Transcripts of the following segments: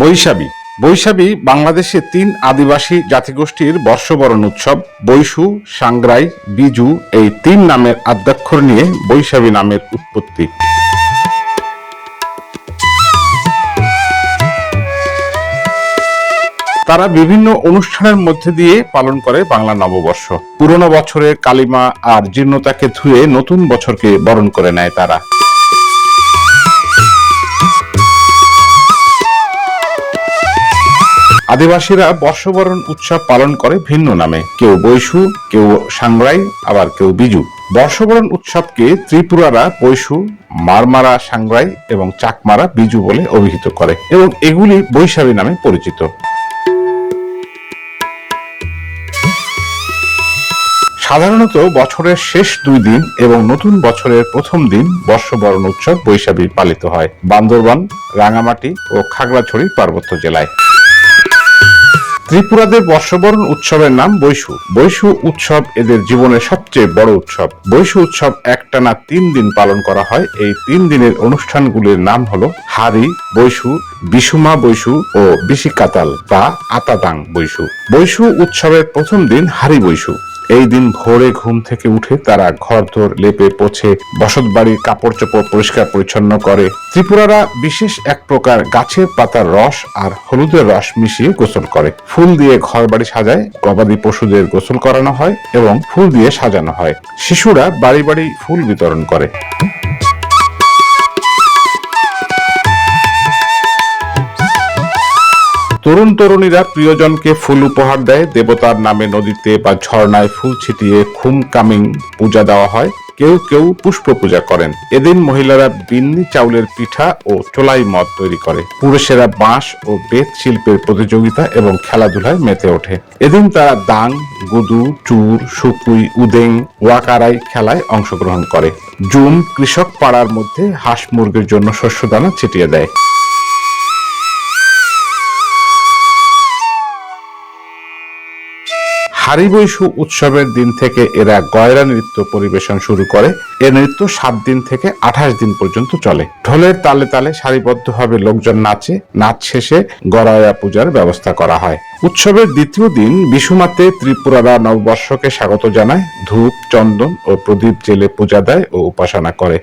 বৈশাখী বৈশাখী বাংলাদেশে তিন আদিবাসী জাতিগোষ্ঠীর বর্ষবরণ উৎসব। বৈশু, সাংগ্রাই, বিজু এই তিন নামের আদ্যাক্ষর নিয়ে বৈশাখী নামের উৎপত্তি। তারা বিভিন্ন অনুষ্ঠানের মধ্যে দিয়ে পালন করে বাংলা নববর্ষ। পুরনো বছরের কালিমা আর জীর্ণতাকে ধুয়ে নতুন বছরকে বরণ করে নেয় তারা। আদিবাসীরা বর্ষবরণ উৎসব পালন করে ভিন্ন নামে। কেউ বৈশু, কেউ সাংরাই, আবার কেউ বিজু। বর্ষবরণ উৎসবকে ত্রিপুরারা বৈশু, মারমারা সাংরাই এবং চাকমারা বিজু বলে অভিহিত করে এবং এগুলি বৈশাখী নামে পরিচিত। সাধারণত বছরের শেষ দুই দিন এবং নতুন বছরের প্রথম দিন বর্ষবরণ উৎসব বৈশাখী পালিত হয়। বান্দরবান, রাঙামাটি ও খাগড়াছড়ি পার্বত্য জেলায়। ত্রিপুরাদের বর্ষবরণ উৎসবের নাম বৈশু। বৈশু উৎসব এদের জীবনের সবচেয়ে বড় উৎসব। বৈশু উৎসব একটানা তিন দিন পালন করা হয়। এই তিন দিনের অনুষ্ঠানগুলির নাম হলো হারি, বৈশু বিশুমা বৈশু ও বিশিকাতাল বা আতাদাং বৈশু। বৈশু উৎসবের প্রথম দিন হারি বৈশু। এই দিন ভোরে ঘুম থেকে উঠে তারা ঘর ধর লেপে পোছে বসত বাড়ির কাপড় চোপড় পরিষ্কার পরিচ্ছন্ন করে। ত্রিপুরারা বিশেষ এক প্রকার গাছের পাতার রস আর হলুদের রস মিশিয়ে গোসল করে। ফুল দিয়ে ঘর বাড়ি সাজায়, গবাদি পশুদের গোসল করানো হয় এবং ফুল দিয়ে সাজানো হয়। শিশুরা বাড়ি বাড়ি ফুল বিতরণ করে। তরুণ তরুণীরা প্রিয়জনকে ফুল উপহার দেয়। দেবতার নামে নদীতে বা ঝর্ণায় ফুল ছিটিয়ে খুম কামিং পূজা দেওয়া হয়। কেউ কেউ পুষ্প পূজা করেন। এদিন মহিলারা বিন্নি চাউলের পিঠা ও চোলাই মদ তৈরি করে। পুরুষেরা বাঁশ ও বেত শিল্পের প্রতিযোগিতা এবং খেলাধুলায় মেতে ওঠে। এদিন তারা দাং, গুদু, চুর সুকুই উদেং, ওয়াকারাই খেলায় অংশগ্রহণ করে। জুম কৃষক পাড়ার মধ্যে হাঁস মুরগির জন্য শস্যদানা ছিটিয়ে দেয়। হারিবৈশু উৎসবের দিন থেকে এরা গয়রা নৃত্য পরিবেশন শুরু করে। এ নৃত্য সাত দিন থেকে আঠাশ দিন পর্যন্ত চলে। ঢোলের তালে তালে সারিবদ্ধভাবে লোকজন নাচে। নাচ শেষে গড়ায়া পূজার ব্যবস্থা করা হয়। উৎসবের দ্বিতীয় দিন বিশুমাতে ত্রিপুরারা নববর্ষকে স্বাগত জানায়। ধূপ, চন্দন ও প্রদীপ জেলে পূজা দেয় ও উপাসনা করে।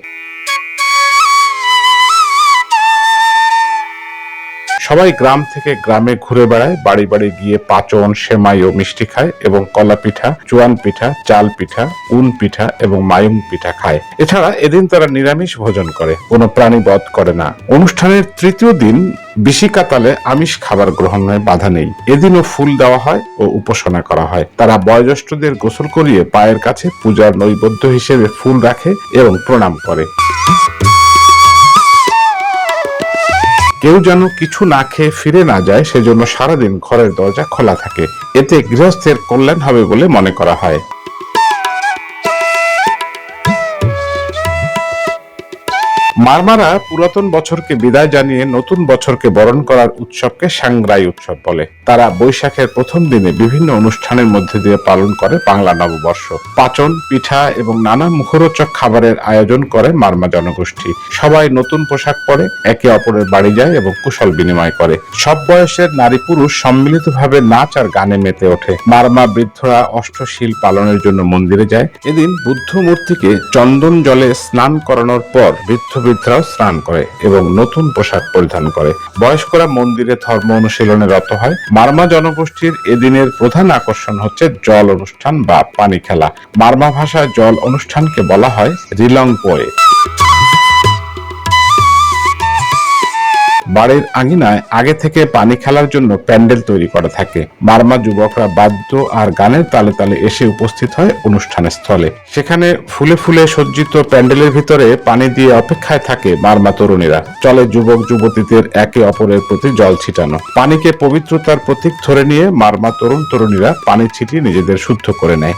সবাই গ্রাম থেকে গ্রামে ঘুরে বেড়ায়, বাড়ি বাড়ি গিয়ে পাচন, সেমাই ও মিষ্টি খায় এবং কলা পিঠা চুয়ান পিঠা, চাল পিঠা, উন পিঠা এবং মায়ুং পিঠা খায়। এছাড়া এদিন তারা নিরামিষ ভোজন করে, কোনো প্রাণী বধ করে না। অনুষ্ঠানের তৃতীয় দিন বিশিকাতালে আমিষ খাবার গ্রহণে বাধা নেই। এদিনও ফুল দেওয়া হয় ও উপাসনা করা হয়। তারা বয়োজ্যেষ্ঠদের গোসল করিয়ে পায়ের কাছে পূজার নৈবেদ্য হিসেবে ফুল রাখে এবং প্রণাম করে। কেউ যেন কিছু না খেয়ে ফিরে না যায়, সেজন্য সারাদিন ঘরের দরজা খোলা থাকে। এতে গৃহস্থের কল্যাণ হবে বলে মনে করা হয়। মারমারা পুরাতন বছরকে বিদায় জানিয়ে নতুন বছরকে বরণ করার উৎসবকে সাংগ্রাই উৎসব বলে। তারা বৈশাখের প্রথম দিনে বিভিন্ন অনুষ্ঠানের মধ্যে দিয়ে পালন করে বাংলা নববর্ষ। পাচন, পিঠা এবং নানা মুখরোচক খাবারের আয়োজন করে মারমা জনগোষ্ঠী। সবাই নতুন পোশাক পরে একে অপরের বাড়ি যায় এবং কুশল বিনিময় করে। সব বয়সের নারী পুরুষ সম্মিলিতভাবে নাচ আর গানে মেতে ওঠে। মারমা বৃদ্ধরা অষ্টশীল পালনের জন্য মন্দিরে যায়। এদিন বুদ্ধ মূর্তিকে চন্দন জলে স্নান করানোর পর বৃদ্ধ বৃদ্ধরাও স্নান করে এবং নতুন পোশাক পরিধান করে। বয়স্করা মন্দিরে ধর্ম অনুশীলনে রত হয়। মার্মা জনগোষ্ঠীর এদিনের প্রধান আকর্ষণ হচ্ছে জল অনুষ্ঠান বা পানি খেলা। মার্মা ভাষায় জল অনুষ্ঠানকে বলা হয় রিলং পোয়ে বাড়ির আঙিনায় আগে থেকে পানি খেলার জন্য প্যান্ডেল তৈরি করা থাকে। মারমা যুবকরা বাদ্য আর গানের তালে তালে এসে উপস্থিত হয় অনুষ্ঠানের স্থলে। সেখানে ফুলে ফুলে সজ্জিত প্যান্ডেলের ভিতরে পানি দিয়ে অপেক্ষায় থাকে মারমা তরুণীরা। চলে যুবক যুবতীদের একে অপরের প্রতি জল ছিটানো। পানিকে পবিত্রতার প্রতীক ধরে নিয়ে মারমা তরুণ তরুণীরা পানি ছিটিয়ে নিজেদের শুদ্ধ করে নেয়।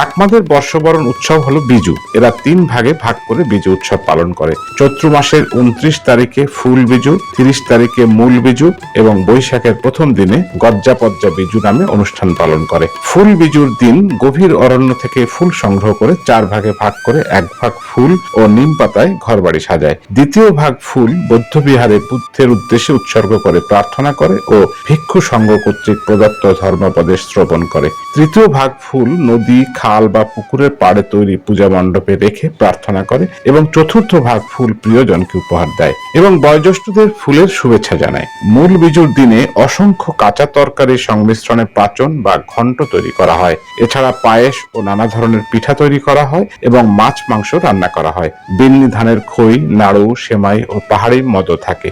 চাকমাদের বর্ষবরণ উৎসব হলো বিজু। এরা তিন ভাগে ভাগ করে বিজু উৎসব পালন করে। চৈত্র মাসের উনত্রিশ তারিখে ফুল বিজু, তিরিশ তারিখে মূল বিজু এবং বৈশাখের প্রথম দিনে গজ্জাপজ্জা বিজু নামে অনুষ্ঠান পালন করে। ফুল বিজুর দিন গভীর অরণ্য থেকে ফুল সংগ্রহ করে চার ভাগে ভাগ করে এক ভাগ ফুল ও নিম পাতায় ঘরবাড়ি সাজায়। দ্বিতীয় ভাগ ফুল বৌদ্ধবিহারে বুদ্ধের উদ্দেশ্যে উৎসর্গ করে প্রার্থনা করে ও ভিক্ষু সংঘ কর্তৃক প্রদত্ত ধর্মপদেশ শ্রবণ করে। তৃতীয় ভাগ ফুল নদী, খাল বা পুকুরের পাড়ে তৈরি পূজা মণ্ডপে রেখে প্রার্থনা করে এবং চতুর্থ ভাগ ফুল প্রিয়জনকে উপহার দেয় এবং বয়োজ্যেষ্ঠদের ফুলের শুভেচ্ছা জানায়। মূল বিজুর দিনে অসংখ্য কাঁচা তরকারির সংমিশ্রণে পাচন বা ঘন্ট তৈরি করা হয়। এছাড়া পায়েস ও নানা ধরনের পিঠা তৈরি করা হয় এবং মাছ মাংস রান্না করা হয়। বিন্নি ধানের খই, নাড়ু, সেমাই ও পাহাড়ি মদও থাকে।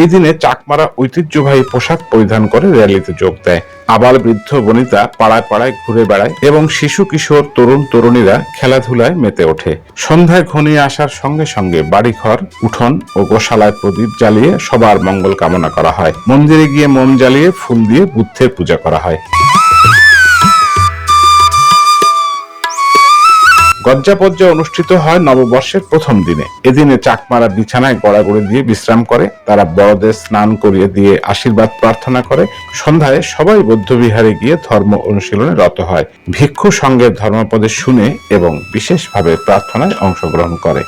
এই দিনে চাকমারা ঐতিহ্যবাহী পোশাক পরিধান করে র্যালিতে যোগ দেয়। আবার বৃদ্ধ বনিতা পাড়ায় পাড়ায় ঘুরে বেড়ায় এবং শিশু, কিশোর, তরুণ, তরুণীরা খেলাধুলায় মেতে ওঠে। সন্ধ্যায় ঘনিয়ে আসার সঙ্গে সঙ্গে বাড়িঘর, উঠোন ও গোশালায় প্রদীপ জ্বালিয়ে সবার মঙ্গল কামনা করা হয়। মন্দিরে গিয়ে মোম জ্বালিয়ে ফুল দিয়ে বুদ্ধের পূজা করা হয়। গজ্জাপজ্জা অনুষ্ঠিত হয় নববর্ষের প্রথম দিনে। এদিনে চাকমারা বিছানায় গড়াগড়ি দিয়ে বিশ্রাম করে। তারা বড়দের স্নান করিয়ে দিয়ে আশীর্বাদ প্রার্থনা করে। সন্ধ্যায় সবাই বৌদ্ধবিহারে গিয়ে ধর্ম অনুশীলনে রত হয়। ভিক্ষু সঙ্গে ধর্মপদে শুনে এবং বিশেষভাবে প্রার্থনায় অংশগ্রহণ করে।